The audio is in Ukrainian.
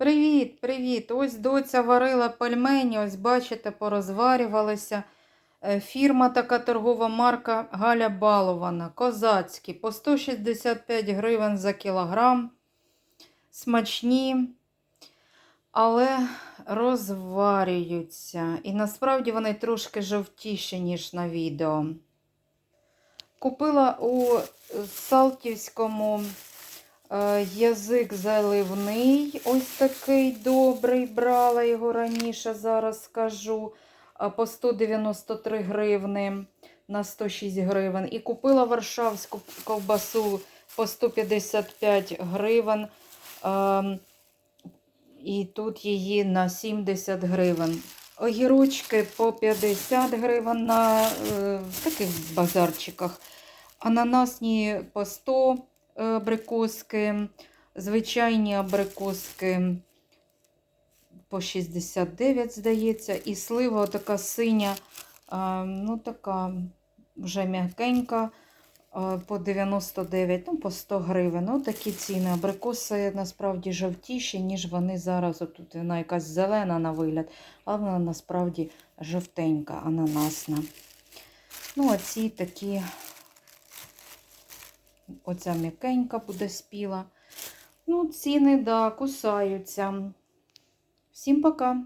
Привіт, привіт! Ось доця варила пельмені, ось бачите, порозварювалися. Е, Фірма така торгова марка Галя Балована. Козацькі по 165 гривень за кілограм. Смачні, але розварюються. І насправді вони трошки жовтіші, ніж на відео. Купила у Салтівському язик заливний. Ось такий добрий. Брала його раніше, зараз скажу. По 193 гривни на 106 гривень. І купила варшавську ковбасу по 155 гривень. Ем, І тут її на 70 гривень. Огірочки по 50 гривень на е, таких базарчиках. Ананасні по 100 е, абрикоски, звичайні абрикоски по 69, здається, і слива така синя, ну така вже м'якенька, по 99, ну по 100 гривень. Ну такі ціни. Абрикоси насправді жовтіші, ніж вони зараз. Отут вона якась зелена на вигляд, а вона насправді жовтенька, ананасна. Ну, а ці такі, оця м'якенька буде спіла. Ну, ціни, да, кусаються. Всім пока!